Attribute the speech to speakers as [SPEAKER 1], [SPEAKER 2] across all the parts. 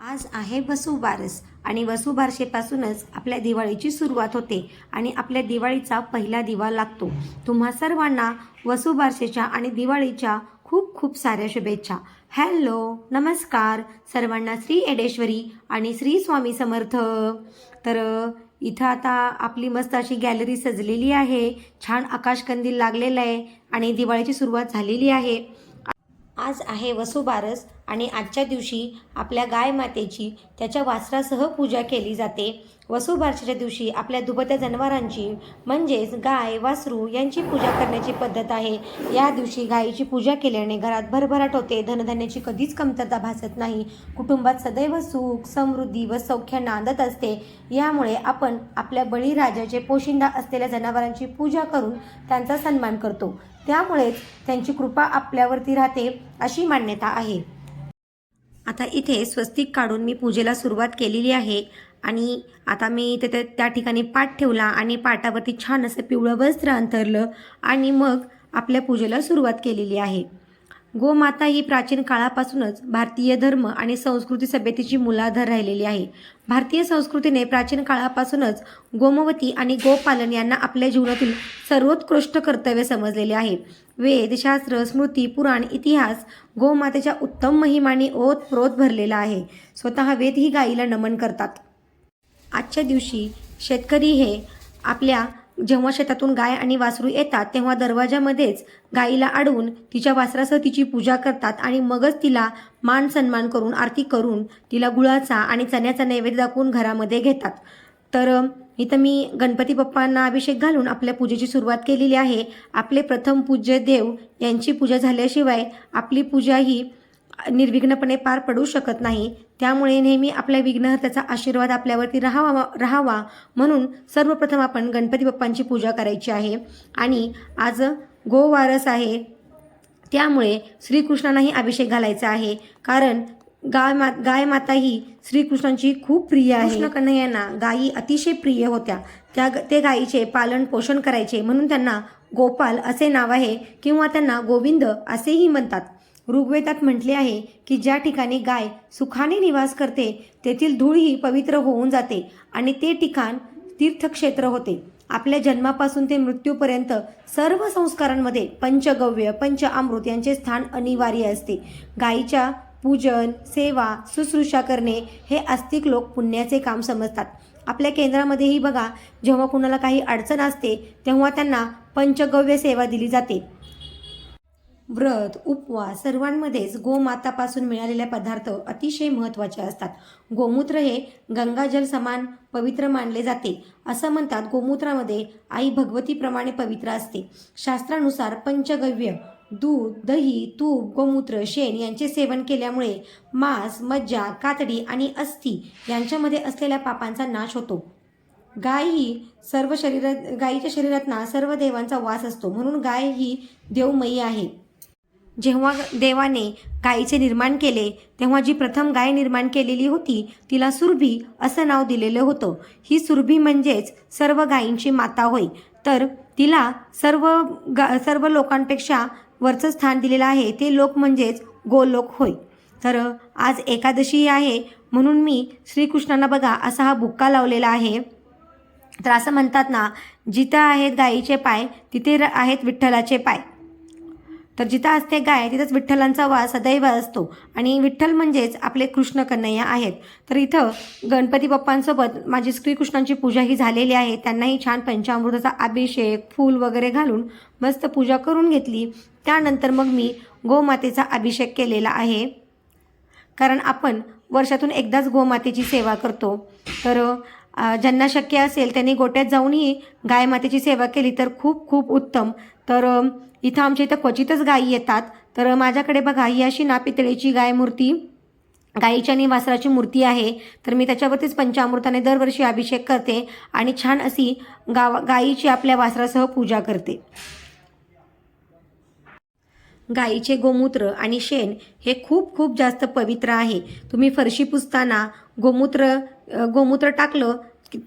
[SPEAKER 1] आज आहे वसुबारस आणि वसुबारशेपासूनच आपल्या दिवाळीची सुरुवात होते आणि आपल्या दिवाळीचा पहिला दिवा लागतो. तुम्हा सर्वांना वसुबारशेच्या आणि दिवाळीच्या खूप खूप साऱ्या शुभेच्छा. हॅलो नमस्कार. सर्वांना श्री एडेश्वरी आणि श्री स्वामी समर्थ. तर इथं आता आपली मस्त अशी गॅलरी सजलेली आहे. छान आकाशकंदील लागलेलं आहे आणि दिवाळीची सुरुवात झालेली आहे. आज आहे वसुबारस आणि आजच्या दिवशी आपल्या गाय मातेची त्याच्या वासरासह पूजा केली जाते. वसुबारसेच्या दिवशी आपल्या दुभत्या जनावरांची म्हणजेच गाय वासरू यांची पूजा करण्याची पद्धत आहे. या दिवशी गायीची पूजा केल्याने घरात भरभराट होते. धनधान्याची कधीच कमतरता भासत नाही. कुटुंबात सदैव सुख समृद्धी व सौख्य नांदत असते. यामुळे आपण आपल्या बळीराजाचे पोशिंदा असलेल्या जनावरांची पूजा करून त्यांचा सन्मान करतो. त्यामुळेच त्यांची कृपा आपल्यावरती राहते अशी मान्यता आहे. आता इथे स्वस्तिक काढून मी पूजेला सुरुवात केलेली आहे. आणि आता मी तिथे त्या ठिकाणी पाठ ठेवला आणि पाटावरती छान असं पिवळं वस्त्र अंतरलं आणि मग आपल्या पूजेला सुरुवात केलेली आहे. गोमाता ही प्राचीन काळापासूनच भारतीय धर्म आणि संस्कृती सभ्यतेची मूलाधार राहिलेली आहे. भारतीय संस्कृतीने प्राचीन काळापासूनच गोमवती आणि गोपालन यांना आपल्या जीवनातील सर्वोत्कृष्ट कर्तव्य समजलेले आहे. वेद शास्त्र स्मृती पुराण इतिहास गोमातेच्या उत्तम महिमाने ओतप्रोत भरलेला आहे. स्वतः वेद ही गायीला नमन करतात. आजच्या दिवशी शेतकरी हे आपल्या जेव्हा शेतातून गाय आणि वासरू येतात तेव्हा दरवाजामध्येच गायीला अडवून तिच्या वासरासह तिची पूजा करतात आणि मगच तिला मान सन्मान करून आरती करून तिला गुळाचा आणि चण्याचा नैवेद्य दाखवून घरामध्ये घेतात. तर इथं मी गणपती बाप्पांना अभिषेक घालून आपल्या पूजेची सुरुवात केलेली आहे. आपले प्रथम पूज्य देव यांची पूजा झाल्याशिवाय आपली पूजा ही निर्विघ्नपणे पार पडू शकत नाही. त्यामुळे नेहमी आपल्या विघ्नहर्त्याचा आशीर्वाद आपल्यावरती राहावा राहावा म्हणून सर्वप्रथम आपण गणपती बाप्पांची पूजा करायची आहे. आणि आज गोवारस आहे. त्यामुळे श्रीकृष्णांनाही अभिषेक घालायचा आहे. कारण गाय मा गाय माता ही श्रीकृष्णांची खूप प्रिय आहे. कृष्ण कन्हैयांना गायी अतिशय प्रिय होत्या. त्या ते गायीचे पालन पोषण करायचे म्हणून त्यांना गोपाल असे नाव आहे किंवा त्यांना गोविंद असेही म्हणतात. ऋग्वेदात म्हटले आहे की ज्या ठिकाणी गाय सुखाने निवास करते तेथील धूळही पवित्र होऊन जाते आणि ते ठिकाण तीर्थक्षेत्र होते. आपल्या जन्मापासून ते मृत्यूपर्यंत सर्व संस्कारांमध्ये पंचगव्य पंच अमृत यांचे स्थान अनिवार्य असते. गायीच्या पूजन सेवा शुश्रूषा करणे हे आस्तिक लोक पुण्याचे काम समजतात. आपल्या केंद्रामध्येही बघा जेव्हा कुणाला काही अडचण असते तेव्हा त्यांना पंचगव्य सेवा दिली जाते. व्रत उपवास सर्वांमध्येच गोमातापासून मिळालेले पदार्थ अतिशय महत्त्वाचे असतात. गोमूत्र हे गंगाजल समान पवित्र मानले जाते असं म्हणतात गोमूत्रामध्ये आई भगवतीप्रमाणे पवित्र असते. शास्त्रानुसार पंचगव्य दूध दही तूप गोमूत्र शेण यांचे सेवन केल्यामुळे मांस मज्जा कातडी आणि अस्थि यांच्यामध्ये असलेल्या पापांचा नाश होतो. गाय ही सर्व शरीरात गायीच्या शरीरात ना सर्व देवांचा वास असतो म्हणून गाय ही देवमयी आहे. जेव्हा देवाने गायीचे निर्माण केले तेव्हा जी प्रथम गाय निर्माण केलेली होती तिला सुरभी असं नाव दिलेलं होतं. ही सुरभी म्हणजेच सर्व गायींची माता होय. तर तिला सर्व गा सर्व लोकांपेक्षा वरचं स्थान दिलेलं आहे ते लोक म्हणजेच गोलोक होय. तर आज एकादशी आहे म्हणून मी श्रीकृष्णांना बघा असा हा बुक्का लावलेला आहे. तर असं म्हणतात ना जिथं आहेत गायीचे पाय तिथे र- आहेत विठ्ठलाचे पाय. तर जिथं असते गाय तिथंच विठ्ठलांचा वास सदैव असतो. आणि विठ्ठल म्हणजेच आपले कृष्ण कन्हैया आहेत. तर इथं गणपती बाप्पांसोबत माझी श्रीकृष्णांची पूजा ही झालेली आहे. त्यांनाही छान पंचामृताचा अभिषेक फूल वगैरे घालून मस्त पूजा करून घेतली. त्यानंतर मग मी गोमातेचा अभिषेक केलेला आहे. कारण आपण वर्षातून एकदाच गोमातेची सेवा करतो. तर ज्यांना शक्य असेल त्यांनी गोट्यात जाऊनही गाय मातेची सेवा केली तर खूप खूप उत्तम. तर इथं आमच्या इथं क्वचितच गायी येतात. तर माझ्याकडे बघा ही अशी ना पितळेची गाय मूर्ती गाईच्या आणि वासराची मूर्ती आहे. तर मी त्याच्यावरतीच पंचामृताने दरवर्षी अभिषेक करते आणि छान अशी गावा गाईची आपल्या वासरासह पूजा करते. गाईचे गोमूत्र आणि शेण हे खूप खूप जास्त पवित्र आहे. तुम्ही फरशी पुसताना गोमूत्र गोमूत्र टाकलं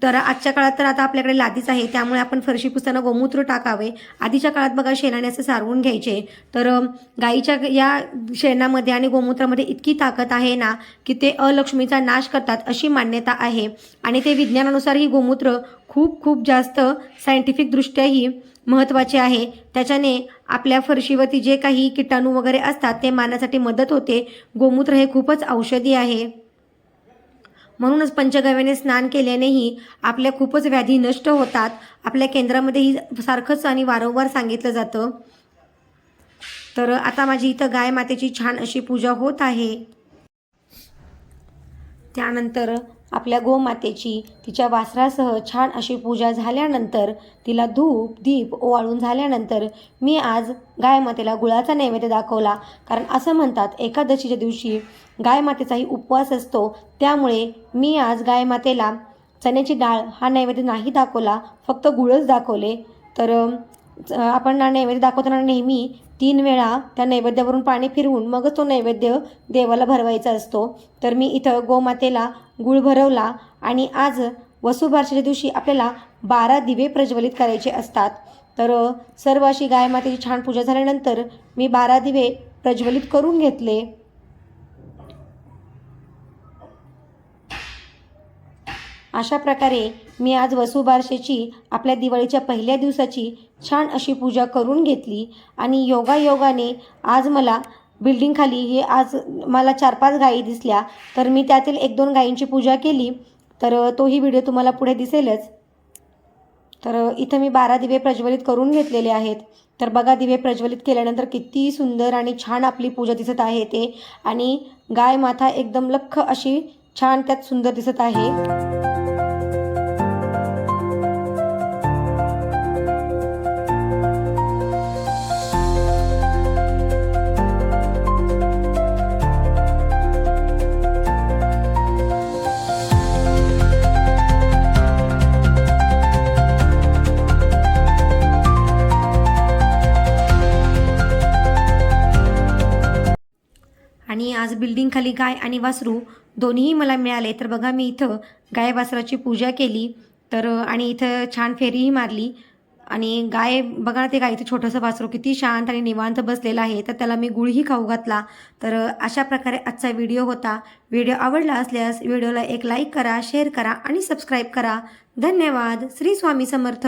[SPEAKER 1] तर आजच्या काळात तर आता आपल्याकडे लादीच आहे. त्यामुळे आपण फरशी पुसताना गोमूत्र टाकावे. आधीच्या काळात बघा शेणाने असं सारवून घ्यायचे. तर गाईच्या या शेणामध्ये आणि गोमूत्रामध्ये इतकी ताकद आहे ना की ते अलक्ष्मीचा नाश करतात अशी मान्यता आहे. आणि ते विज्ञानानुसार ही गोमूत्र खूप खूप जास्त सायंटिफिकदृष्ट्याही महत्त्वाचे आहे. त्याच्याने आपल्या फरशीवरती जे काही किटाणू वगैरे असतात ते मारण्यासाठी मदत होते. गोमूत्र हे खूपच औषधी आहे. म्हणूनच पंचगव्याने स्नान केल्यानेही आपल्या खूपच व्याधी नष्ट होतात. आपल्या केंद्रामध्येही सारखंच आणि वारंवार सांगितलं जातं. तर आता माझी इथं गाय मातेची छान अशी पूजा होत आहे. त्यानंतर आपल्या गोमातेची तिच्या वासरासह छान अशी पूजा झाल्यानंतर तिला धूप दीप ओवाळून झाल्यानंतर मी आज गायमातेला गुळाचा नैवेद्य दाखवला. कारण असं म्हणतात एकादशीच्या दिवशी गायमातेचाही उपवास असतो. त्यामुळे मी आज गायमातेला चण्याची डाळ हा नैवेद्य नाही दाखवला फक्त गुळच दाखवले. तर आपण नैवेद्य दाखवताना नेहमी तीन वेळा त्या नैवेद्यावरून पाणी फिरवून मगच तो नैवेद्य देवाला भरवायचा असतो. तर मी इथं गोमातेला गुळ भरवला आणि आज वसुबारशीच्या दिवशी आपल्याला बारा दिवे प्रज्वलित करायचे असतात. तर सर्व अशी गायमातेची छान पूजा झाल्यानंतर मी बारा दिवे प्रज्वलित करून घेतले. अशा प्रकारे मी आज वसुबारशेची आपल्या दिवाळीच्या पहिल्या दिवसाची छान अशी पूजा करून घेतली आणि योगायोगाने आज मला बिल्डिंगखाली हे आज मला चार पाच गायी दिसल्या. तर मी त्यातील एक दोन गायींची पूजा केली. तर तोही व्हिडिओ तुम्हाला पुढे दिसेलच. तर इथं मी बारा दिवे प्रज्वलित करून घेतलेले आहेत. तर बघा दिवे प्रज्वलित केल्यानंतर किती सुंदर आणि छान आपली पूजा दिसत आहे ते. आणि गाय माथा एकदम लख्ख अशी छान त्यात सुंदर दिसत आहे. आज बिल्डिंगखाली गाय आणि वासरू दोन्हीही मला मिळाले. तर बघा मी इथं गाय वासराची पूजा केली. तर आणि इथं छान फेरीही मारली. आणि गाय बघा ना ते इथं छोटंसं वासरू किती शांत आणि निवांत बसलेलं आहे. तर त्याला मी गुळही खाऊ घातला. तर अशा प्रकारे आजचा व्हिडिओ होता. व्हिडिओ आवडला असल्यास व्हिडिओला एक लाईक करा शेअर करा आणि सबस्क्राईब करा. धन्यवाद. श्री स्वामी समर्थ.